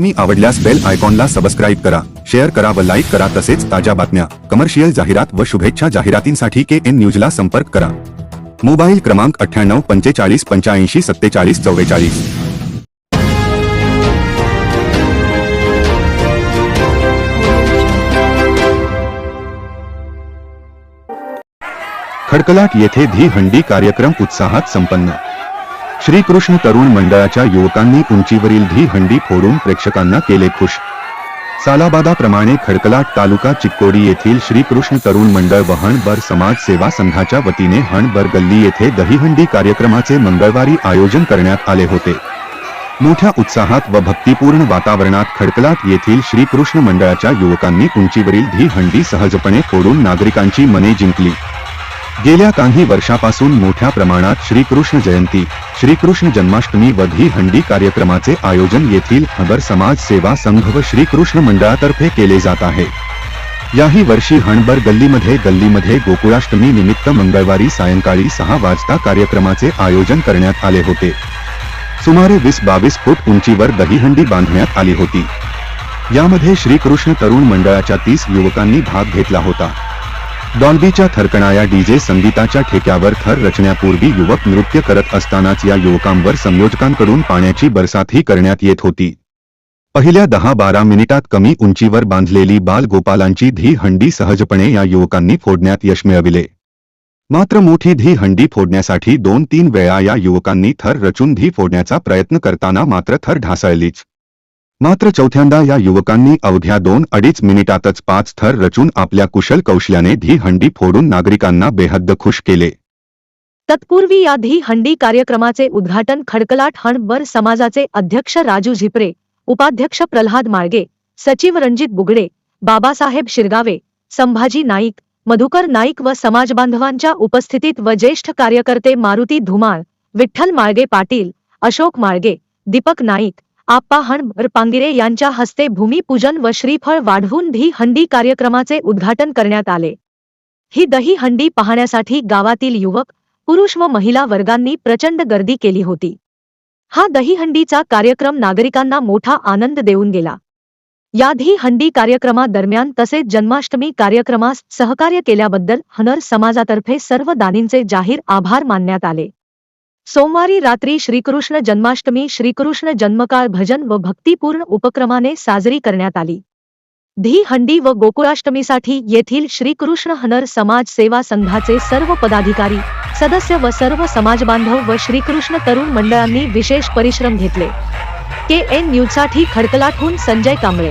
मी आवडल्यास बेल आयकॉनला सबस्क्राईब करा, शेअर करा व लाईक करा तसेच ताज्या बातम्या, कमर्शियल जाहिरात व शुभेच्छा जाहिरातींसाठी के एन न्यूजला संपर्क करा. मोबाईल क्रमांक अठ्ठ्याण्णव पंचेचाळीस पंच्याऐंशी सत्तेचाळीस चव्वेचाळीस खडकलाट येथे धी हंडी कार्यक्रम उत्साहात संपन्न. श्रीकृष्ण तरुण मंडळाच्या युवकांनी उंचीवरील धी हंडी फोडून प्रेक्षकांना केले खुश. सालाबादाप्रमाणे खडकलाट तालुका चिक्कोडी येथील श्रीकृष्ण तरुण मंडळ व हणबर समाज सेवा संघाच्या वतीने हणबर गल्ली येथे दहीहंडी कार्यक्रमाचे मंगळवारी आयोजन करण्यात आले होते. मोठ्या उत्साहात व भक्तिपूर्ण वातावरणात खडकलाट येथील श्रीकृष्ण मंडळाच्या युवकांनी उंचीवरील धी हंडी सहजपणे फोडून नागरिकांची मने जिंकली. गेल्या काही वर्षापासून मोठ्या प्रमाणात श्रीकृष्ण जयंती श्रीकृष्ण जन्माष्टमी व हंडी कार्यक्रमाचे आयोजन येथील हबर समाज सेवा संघ व श्रीकृष्ण मंडळातर्फे केले जात आहे. याही वर्षी हणबर गल्लीमध्ये गल्लीमध्ये गोकुळाष्टमी निमित्त मंगळवारी सायंकाळी सहा वाजता कार्यक्रमाचे आयोजन करण्यात आले होते. सुमारे वीस बावीस फूट उंचीवर दहीहंडी बांधण्यात आली होती. यामध्ये श्रीकृष्ण तरुण मंडळाच्या तीस युवकांनी भाग घेतला होता. डॉल्बीच्या थरकणाया डीजे संगीताच्या ठेक्यावर थर रचण्यापूर्वी युवक नृत्य करत असतानाच या युवकांवर संयोजकांकडून पाण्याची बरसातही करण्यात येत होती. पहिल्या दहा बारा मिनिटात कमी उंचीवर बांधलेली बाल गोपालांची धी हंडी सहजपणे या युवकांनी फोडण्यात यश मिळविले. मात्र मोठी धी हंडी फोडण्यासाठी दोन तीन वेळा या युवकांनी थर रचून धी फोडण्याचा प्रयत्न करताना मात्र थर ढासळलीच. मात्र चौथ्यांदा या युवकांनी अवघ्या दोन अडीच मिनिटातच पाच थर रचून आपल्या कुशल कौशल्याने धी हंडी फोडून नागरिकांना बेहद्द खुश केले. तत्पूर्वी या धी हंडी कार्यक्रमाचे उद्घाटन खडकलाट हणबर समाजाचे अध्यक्ष राजू झिपरे उपाध्यक्ष प्रल्हाद माळगे सचिव रणजित बुगडे बाबासाहेब शिरगावे संभाजी नाईक मधुकर नाईक व समाजबांधवांच्या उपस्थितीत व ज्येष्ठ कार्यकर्ते मारुती धुमाळ विठ्ठल माळगे पाटील अशोक माळगे दीपक नाईक आप्पा हण पांगिरे यांच्या हस्ते भूमिपूजन व श्रीफळ वाढवून धी हंडी कार्यक्रमाचे उद्घाटन करण्यात आले. ही दही हंडी पाहण्यासाठी गावातील युवक पुरुष व महिला वर्गांनी प्रचंड गर्दी केली होती. हा दहीहंडीचा कार्यक्रम नागरिकांना मोठा आनंद देऊन गेला. या धी हंडी कार्यक्रमादरम्यान तसेच जन्माष्टमी कार्यक्रमास सहकार्य केल्याबद्दल हनर समाजातर्फे सर्व दानींचे जाहीर आभार मानण्यात आले. सोमवारी रात्री श्रीकृष्ण जन्माष्टमी श्रीकृष्ण जन्मकाळ भजन व भक्तिपूर्ण उपक्रमाने साजरी करण्यात आली. धी हंडी व गोकुळाष्टमीसाठी येथील श्रीकृष्ण हनर समाज सेवा संघाचे सर्व पदाधिकारी सदस्य व सर्व समाजबांधव व श्रीकृष्ण तरुण मंडळांनी विशेष परिश्रम घेतले. के एन न्यूजसाठी खडकलाटहून संजय कांबळे.